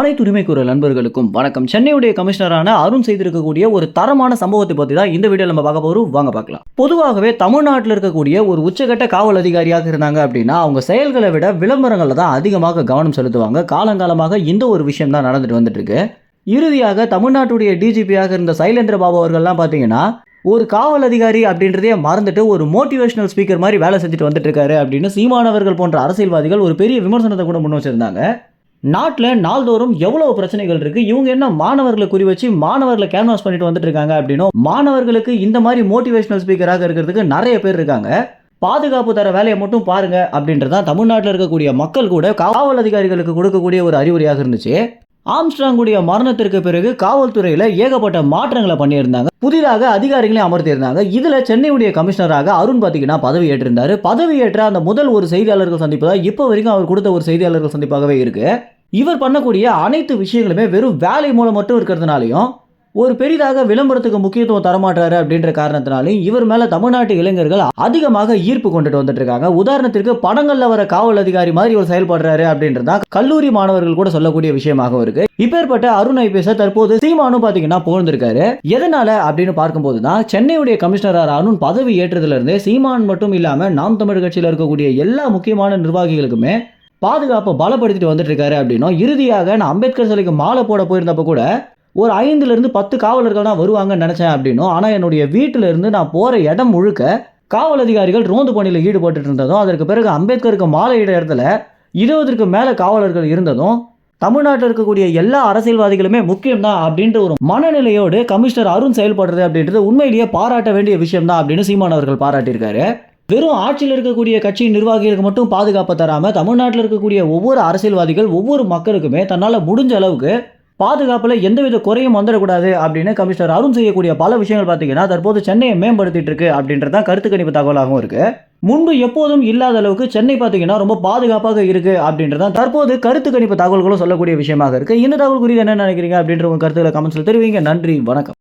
அனைத்து உரிமைக்குரல் நண்பர்களுக்கும் வணக்கம். சென்னையுடைய கமிஷனரான அருண் செய்திருக்கக்கூடிய ஒரு தரமான சம்பவத்தை பற்றி தான் இந்த வீடியோ நம்ம பார்க்க போகிறோம் வாங்க பார்க்கலாம். பொதுவாகவே தமிழ்நாட்டில் இருக்கக்கூடிய ஒரு உச்சகட்ட காவல் அதிகாரியாக இருந்தாங்க அப்படின்னா அவங்க செயல்களை விட விளம்பரங்களில் தான் அதிகமாக கவனம் செலுத்துவாங்க. காலங்காலமாக இந்த ஒரு விஷயம் தான் நடந்துட்டு வந்துட்டு இருக்கு இறுதியாக தமிழ்நாட்டுடைய டிஜிபியாக இருந்த சைலேந்திர பாபு அவர்கள்லாம் பார்த்தீங்கன்னா ஒரு காவல் அதிகாரி அப்படின்றதே மறந்துட்டு ஒரு மோட்டிவேஷனல் ஸ்பீக்கர் மாதிரி வேலை செஞ்சுட்டு வந்துட்டு இருக்காரு அப்படின்னு சீமானவர்கள் போன்ற அரசியல்வாதிகள் ஒரு பெரிய விமர்சனத்தை கூட முன் வச்சிருந்தாங்க. நாட்டில் நாள்தோறும் எவ்வளவு பிரச்சனைகள் இருக்கு? இவங்க என்ன மாணவர்களை குறி வச்சு மாணவர்களை கேன்வாஸ் பண்ணிட்டு வந்துட்டு இருக்காங்க அப்படின்னும் மாணவர்களுக்கு இந்த மாதிரி மோட்டிவேஷனல் ஸ்பீக்கராக இருக்கிறதுக்கு நிறைய பேர் இருக்காங்க. பாதுகாப்பு தர வேலையை மட்டும் பாருங்க அப்படின்றதான் தமிழ்நாட்டில் இருக்கக்கூடிய மக்கள் கூட காவல் அதிகாரிகளுக்கு கொடுக்கக்கூடிய ஒரு அறிவுரையாக இருந்துச்சு. ஆம்ஸ்ட்ராங்குடைய மரணத்திற்கு பிறகு காவல்துறையில் ஏகப்பட்ட மாற்றங்களை பண்ணியிருந்தாங்க. புதிதாக அதிகாரிகளையும் அமர்த்தியிருந்தாங்க. இதில் சென்னையுடைய கமிஷனராக அருண் பார்த்தீங்கன்னா பதவி ஏற்றிருந்தார். பதவி ஏற்ற அந்த முதல் ஒரு செய்தியாளர்கள் சந்திப்பு தான் இப்போ வரைக்கும் அவர் கொடுத்த ஒரு செய்தியாளர்கள் சந்திப்பாகவே இருக்கு. இவர் பண்ணக்கூடிய அனைத்து விஷயங்களுமே வெறும் வேலை மூலம் மட்டும் இருக்கிறதுனாலையும் ஒரு பெரிதாக விளம்பரத்துக்கு முக்கியத்துவம் தரமாட்டாரு அப்படின்ற காரணத்தினாலையும் இவர் மேல தமிழ்நாட்டு இளைஞர்கள் அதிகமாக ஈர்ப்பு கொண்டுட்டு வந்துட்டு இருக்காங்க உதாரணத்திற்கு படங்கள்ல வர காவல் அதிகாரி மாதிரி இவர் செயல்படுறாரு அப்படின்றதா கல்லூரி மாணவர்கள் கூட சொல்லக்கூடிய விஷயமாகவும் இருக்கு. இப்பேற்பட்ட அருண் ஐபிஎஸ் தற்போது சீமானும் பாத்தீங்கன்னா புகழ்ந்திருக்காரு. எதனால அப்படின்னு பார்க்கும்போது தான் சென்னையுடைய கமிஷனரார் அருண் பதவி ஏற்றதுல இருந்தே சீமான் மட்டும் இல்லாம நாம் தமிழ் கட்சியில் இருக்கக்கூடிய எல்லா முக்கியமான நிர்வாகிகளுக்குமே பாதுகாப்பை பலப்படுத்திட்டு வந்துட்டு இருக்காரு அப்படின்னும் இறுதியாக நான் அம்பேத்கர் சிலைக்கு மாலை போட போயிருந்தப்ப கூட ஒரு ஐந்துலேருந்து பத்து காவலர்கள் தான் வருவாங்கன்னு நினச்சேன் அப்படின்னும். ஆனால் என்னுடைய வீட்டில இருந்து நான் போகிற இடம் முழுக்க காவல் அதிகாரிகள் ரோந்து பணியில் ஈடுபட்டு இருந்ததும் அதற்கு பிறகு அம்பேத்கருக்கு மாலையிட இடத்துல இருபதற்கு மேலே காவலர்கள் இருந்ததும் தமிழ்நாட்டில் இருக்கக்கூடிய எல்லா அரசியல்வாதிகளுமே முக்கியம்தான் அப்படின்ற ஒரு மனநிலையோடு கமிஷனர் அருண் செயல்படுறது அப்படின்றது உண்மையிலேயே பாராட்ட வேண்டிய விஷயம் தான் அப்படின்னு சீமான் அவர்கள் பாராட்டியிருக்காரு. வெறும் ஆட்சியில் இருக்கக்கூடிய கட்சியின் நிர்வாகிகளுக்கு மட்டும் பாதுகாப்பு தராமல் தமிழ்நாட்டில் இருக்கக்கூடிய ஒவ்வொரு அரசியல்வாதிகள் ஒவ்வொரு மக்களுக்குமே தன்னால் முடிஞ்ச அளவுக்கு பாதுகாப்பில் எந்தவித குறையும் வந்துடக்கூடாது அப்படின்னு கமிஷனர் அருண் செய்யக்கூடிய பல விஷயங்கள் பார்த்தீங்கன்னா தற்போது சென்னையை மேம்படுத்திட்டு இருக்கு அப்படின்றதான் கருத்து கணிப்பு தகவலாகவும் இருக்கு. முன்பு எப்போதும் இல்லாத அளவுக்கு சென்னை பார்த்தீங்கன்னா ரொம்ப பாதுகாப்பாக இருக்கு அப்படின்றதான் தற்போது கருத்து கணிப்பு தகவல்களும் சொல்லக்கூடிய விஷயமாக இருக்கு. இந்த தகவல் குறித்து என்ன நினைக்கிறீங்க அப்படின்ற உங்க கருத்துக்களை கமெண்ட்ஸில் தெரிவிங்க. நன்றி வணக்கம்.